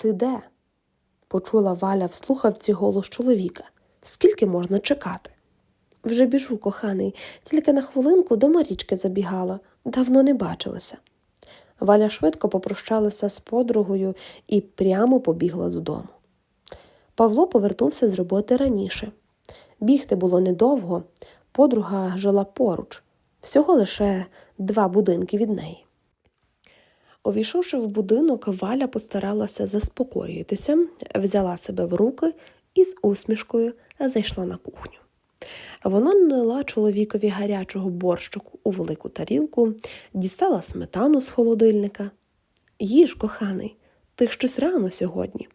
Ти де? почула Валя в слухавці голос чоловіка. Скільки можна чекати? Вже біжу, коханий, тільки на хвилинку до Марічки забігала, давно не бачилася. Валя швидко попрощалася з подругою і прямо побігла додому. Павло повернувся з роботи раніше. Бігти було недовго, подруга жила поруч, всього лише два будинки від неї. Увійшовши в будинок, Валя постаралася заспокоїтися, взяла себе в руки і з усмішкою зайшла на кухню. Вона налила чоловікові гарячого борщику у велику тарілку, дістала сметану з холодильника. Їж, коханий, ти щось рано сьогодні.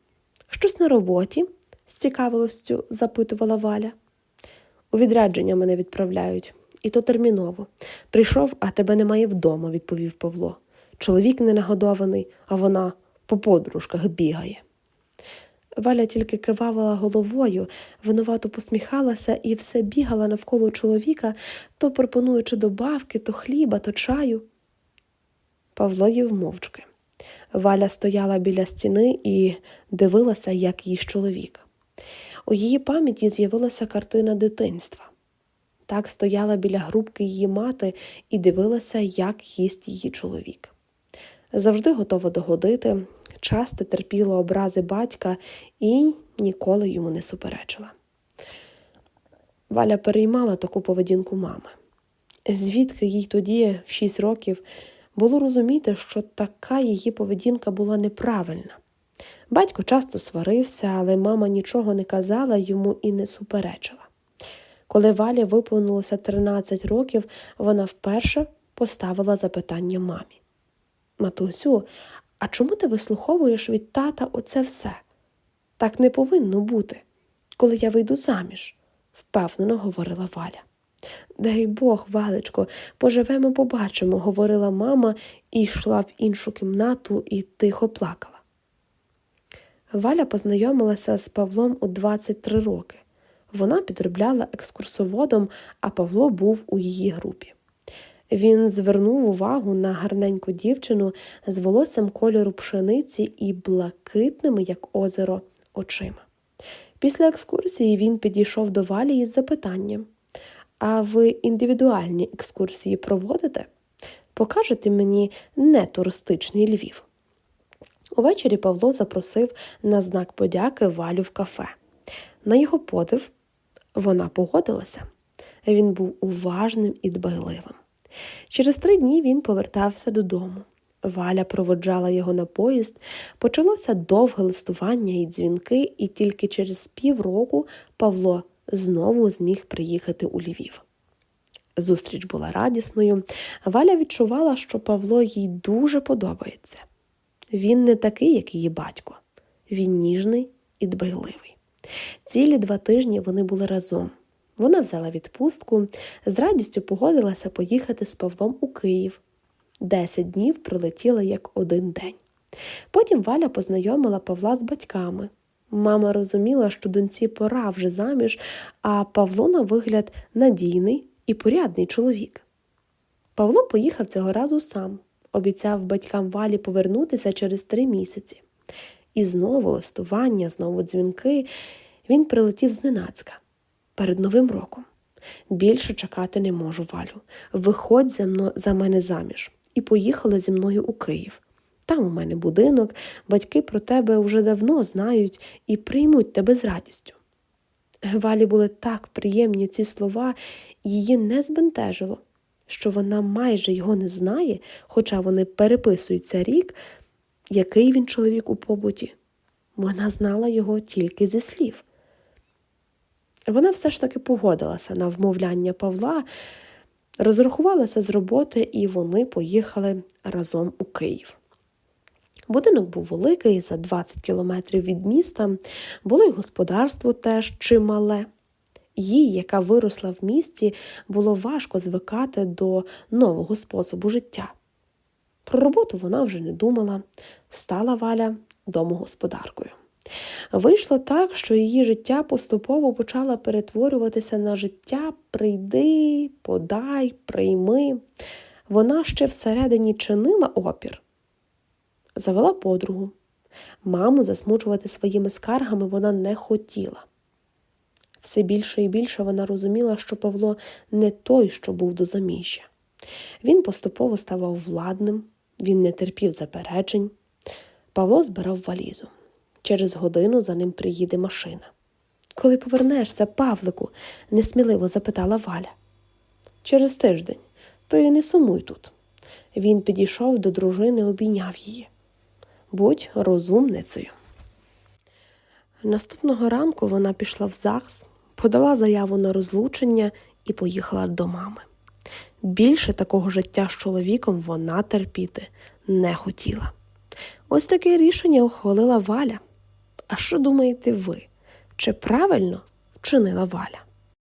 Щось на роботі? з цікавилостю запитувала Валя. У відрядження мене відправляють, і то терміново. Прийшов, а тебе немає вдома, відповів Павло. Чоловік не нагодований, а вона по подружках бігає. Валя тільки кивавала головою, винувато посміхалася і все бігала навколо чоловіка, то пропонуючи добавки, то хліба, то чаю. Павло їв мовчки. Валя стояла біля стіни і дивилася, як їсть чоловік. У її пам'яті з'явилася картина дитинства. Так стояла біля грубки її мати і дивилася, як їсть її чоловік. Завжди готова догодити, часто терпіла образи батька і ніколи йому не суперечила. Валя переймала таку поведінку мами. Звідки їй тоді, в шість років, було розуміти, що така її поведінка була неправильна. Батько часто сварився, але мама нічого не казала йому і не суперечила. Коли Валі виповнилося 13 років, вона вперше поставила запитання мамі. Матусю, а чому ти вислуховуєш від тата оце все? Так не повинно бути, коли я вийду заміж, впевнено говорила Валя. Дай Бог, Валечко, поживемо, побачимо, говорила мама і йшла в іншу кімнату і тихо плакала. Валя познайомилася з Павлом у 23 роки. Вона підробляла екскурсоводом, а Павло був у її групі. Він звернув увагу на гарненьку дівчину з волоссям кольору пшениці і блакитними, як озеро, очима. Після екскурсії він підійшов до Валі із запитанням: А ви індивідуальні екскурсії проводите? Покажете мені не туристичний Львів. Увечері Павло запросив на знак подяки Валю в кафе. На його подив вона погодилася. Він був уважним і дбайливим. Через три дні він повертався додому. Валя проводжала його на поїзд, почалося довге листування і дзвінки, і тільки через півроку Павло знову зміг приїхати у Львів. Зустріч була радісною. Валя відчувала, що Павло їй дуже подобається. Він не такий, як її батько, він ніжний і дбайливий. Цілі два тижні вони були разом. Вона взяла відпустку, з радістю погодилася поїхати з Павлом у Київ. Десять днів пролетіли як один день. Потім Валя познайомила Павла з батьками. Мама розуміла, що доньці пора вже заміж, а Павло, на вигляд, надійний і порядний чоловік. Павло поїхав цього разу сам, обіцяв батькам Валі повернутися через три місяці. І знову листування, знову дзвінки. Він прилетів зненацька перед Новим роком. Більше чекати не можу, Валю. Виходь за, мно, за мене заміж і поїхала зі мною у Київ. Там у мене будинок, батьки про тебе вже давно знають і приймуть тебе з радістю. Валі були так приємні ці слова, її не збентежило, що вона майже його не знає, хоча вони переписуються рік, який він чоловік у побуті. Вона знала його тільки зі слів. Вона все ж таки погодилася на вмовляння Павла, розрахувалася з роботи, і вони поїхали разом у Київ. Будинок був великий, за 20 кілометрів від міста, було й господарство теж чимале. Їй, яка виросла в місті, було важко звикати до нового способу життя. Про роботу вона вже не думала, стала Валя домогосподаркою. Вийшло так, що її життя поступово почало перетворюватися на життя прийди, подай, прийми. Вона ще всередині чинила опір. Завела подругу, Маму засмучувати своїми скаргами вона не хотіла. Все більше і більше вона розуміла, що Павло не той, що був до заміжжя. Він поступово ставав владним, він не терпів заперечень. Павло збирав валізу. Через годину за ним приїде машина. Коли повернешся, Павлику? несміливо запитала Валя. Через тиждень, то й не сумуй тут. Він підійшов до дружини, обійняв її. Будь розумницею. Наступного ранку вона пішла в ЗАГС, подала заяву на розлучення і поїхала до мами. Більше такого життя з чоловіком вона терпіти не хотіла. Ось таке рішення ухвалила Валя. А що думаєте ви? Чи правильно вчинила Валя?